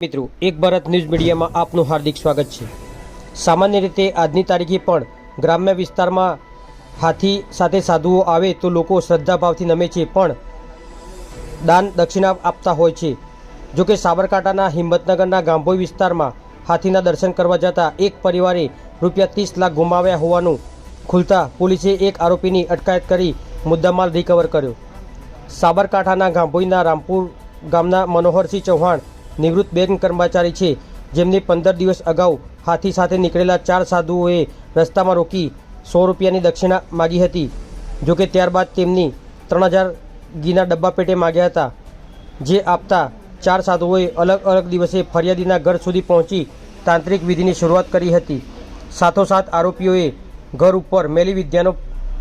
મિત્રો, એક ભારત ન્યૂઝ મીડિયામાં આપનું હાર્દિક સ્વાગત છે. સામાન્ય રીતે આજની તારીખે પણ ગ્રામ્ય વિસ્તારમાં હાથી સાથે સાધુઓ આવે તો લોકો શ્રદ્ધાભાવથી નમે છે, પણ દાન દક્ષિણા આપતા હોય છે. જો કે સાબરકાંઠાના હિંમતનગરના ગાંભોઈ વિસ્તારમાં હાથીના દર્શન કરવા જતા એક પરિવારે રૂપિયા ત્રીસ લાખ ગુમાવ્યા હોવાનું ખુલતા પોલીસે એક આરોપીની અટકાયત કરી મુદ્દામાલ રિકવર કર્યો. સાબરકાંઠાના ગાંભોઈના રામપુર ગામના મનોહરસિંહ ચૌહાણ નિવૃત્ત બેંક કર્મચારી છે. જેમને પંદર દિવસ અગાઉ હાથી સાથે નીકળેલા ચાર સાધુઓએ રસ્તામાં રોકી સો રૂપિયાની દક્ષિણા માગી હતી. જોકે ત્યારબાદ તેમની ત્રણ હજાર ઘીના ડબ્બા પેટે માગ્યા હતા. જે આપતા ચાર સાધુઓએ અલગ અલગ દિવસે ફરિયાદીના ઘર સુધી પહોંચી તાંત્રિક વિધિની શરૂઆત કરી હતી. સાથોસાથ આરોપીઓએ ઘર ઉપર મેલી વિદ્યાનો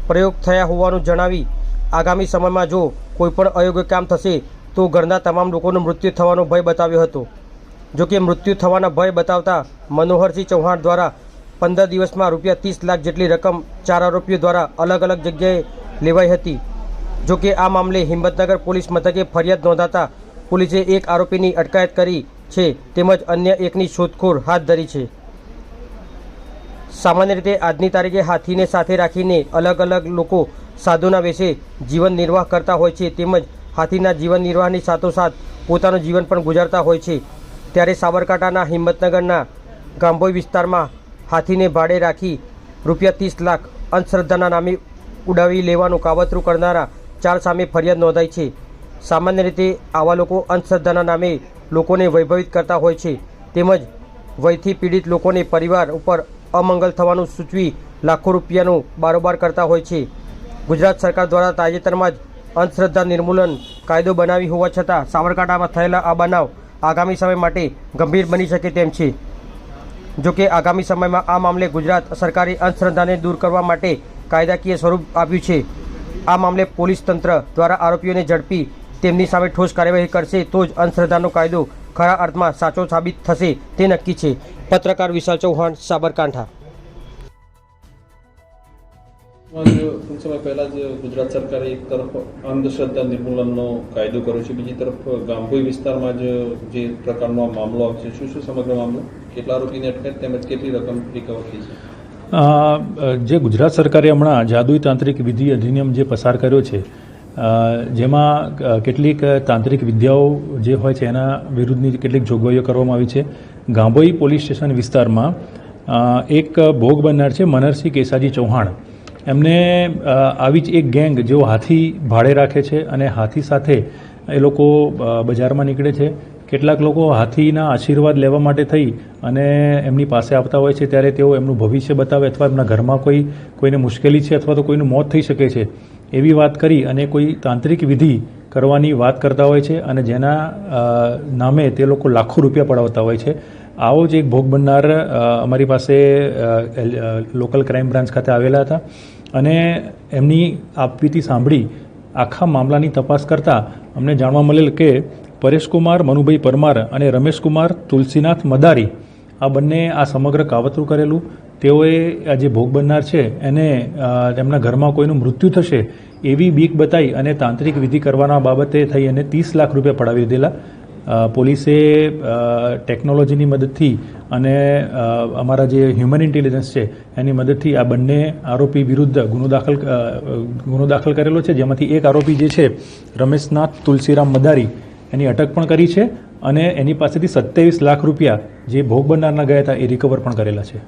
પ્રયોગ થયા હોવાનું જણાવી આગામી સમયમાં જો કોઈપણ અયોગ્ય કામ થશે તો ઘરના તમામ લોકોનું મૃત્યુ થવાનો ભય બતાવ્યો હતો. જોકે મૃત્યુ થવાના ભય બતાવતા મનોહરસિંહ ચૌહાણ દ્વારા પંદર દિવસમાં રૂપિયા ત્રીસ લાખ જેટલી રકમ ચાર આરોપીઓ દ્વારા અલગ અલગ જગ્યાએ લેવાઈ હતી. જોકે આ મામલે હિંમતનગર પોલીસ મથકે ફરિયાદ નોંધાતા પોલીસે એક આરોપીની અટકાયત કરી છે તેમજ અન્ય એકની શોધખોળ હાથ ધરી છે. સામાન્ય રીતે આજની તારીખે હાથીને સાથે રાખીને અલગ અલગ લોકો સાધુના વેશે જીવન નિર્વાહ કરતા હોય છે તેમજ હાથીના જીવન નિર્વાહની સાથોસાથ પોતાનું જીવન પણ ગુજારતા હોય છે. ત્યારે સાબરકાંઠાના હિંમતનગરના ગાંભોઈ વિસ્તારમાં હાથીને ભાડે રાખી રૂપિયા ત્રીસ લાખ અંધશ્રદ્ધાના નામે ઉડાવી લેવાનું કાવતરું કરનારા ચાર સામે ફરિયાદ નોંધાઈ છે. સામાન્ય રીતે આવા લોકો અંધશ્રદ્ધાના નામે લોકોને વૈભવિત કરતા હોય છે. તેમજ વયથી પીડિત લોકોને પરિવાર ઉપર અમંગલ થવાનું સૂચવી લાખો રૂપિયાનું બારોબાર કરતા હોય છે. ગુજરાત સરકાર દ્વારા તાજેતરમાં જ અંધશ્રદ્ધા નિર્મૂલન કાયદો બનાવી હોવા છતાં સાબરકાંઠામાં થયેલા આ બનાવ આગામી સમય માટે ગંભીર બની શકે તેમ છે. જોકે આગામી સમયમાં આ મામલે ગુજરાત સરકારે અંધશ્રદ્ધાને દૂર કરવા માટે કાયદાકીય સ્વરૂપ આપ્યું છે. આ મામલે પોલીસ તંત્ર દ્વારા આરોપીઓને ઝડપી તેમની સામે ઠોસ કાર્યવાહી કરશે તો જ અંધશ્રદ્ધાનો કાયદો ખરા અર્થમાં સાચો સાબિત થશે તે નક્કી છે. પત્રકાર વિશાલ ચૌહાણ, સાબરકાંઠા. ટૂંક પહેલા જ ગુજરાત સરકારે એક તરફ અંધશ્રદ્ધા નિર્મૂલનનો કાયદો કર્યો છે, બીજી તરફ ગામભોઈ વિસ્તારમાં જ જે પ્રકારનો મામલો આવે છે શું શું સમગ્ર મામલો? કેટલા આરોપીની અટકાયત તેમજ કેટલી રકમ છે? જે ગુજરાત સરકારે હમણાં જાદુઈ તાંત્રિક વિધિ અધિનિયમ જે પસાર કર્યો છે જેમાં કેટલીક તાંત્રિક વિદ્યાઓ જે હોય છે, એના વિરુદ્ધની કેટલીક જોગવાઈઓ કરવામાં આવી છે. ગાંભોઈ પોલીસ સ્ટેશન વિસ્તારમાં એક ભોગ બનનાર છે, મનરસિંહ કેસાજી ચૌહાણ. એમને આવી જ એક ગેંગ જેઓ હાથી ભાડે રાખે છે અને હાથી સાથે એ લોકો બજારમાં નીકળે છે. કેટલાક લોકો હાથીના આશીર્વાદ લેવા માટે થઈ અને એમની પાસે આવતા હોય છે ત્યારે તેઓ એમનું ભવિષ્ય બતાવે અથવા એમના ઘરમાં કોઈ, કોઈને મુશ્કેલી છે અથવા તો કોઈનું મોત થઈ શકે છે. એવી વાત કરી અને કોઈ તાંત્રિક વિધિ કરવાની વાત કરતા હોય છે અને જેના નામે તે લોકો લાખો રૂપિયા પડાવતા હોય છે. આવો જ એક ભોગ બનનાર અમારી પાસે લોકલ ક્રાઇમ બ્રાન્ચ ખાતે આવેલા હતા. અને એમની આપવીતી સાંભળી આખા મામલાની તપાસ કરતાં અમને જાણવા મળેલ કે પરેશકુમાર મનુભાઈ પરમાર અને રમેશકુમાર તુલસીનાથ મદારી આ બંને આ સમગ્ર કાવતરું કરેલું. તેઓએ આ જે ભોગ બનનાર છે, એને તેમના ઘરમાં કોઈનું મૃત્યુ થશે એવી બીક બતાવી અને તાંત્રિક વિધિ કરવાના બાબતે થઈ અને ત્રીસ લાખ રૂપિયા પડાવી દીધેલા. પોલીસે ટેકનોલોજીની મદદથી અને અમારા જે હ્યુમન ઇન્ટેલિજન્સ છે, એની મદદથી આ બંને આરોપી વિરુદ્ધ ગુનો દાખલ ગુનો દાખલ કરેલો છે. જેમાંથી એક આરોપી જે છે, રમેશનાથ તુલસીરામ મદારી, એની અટક પણ કરી છે અને એની પાસેથી સત્યાવીસ લાખ રૂપિયા જે ભોગ બનનારના ગયા હતા, એ રિકવર પણ કરેલા છે.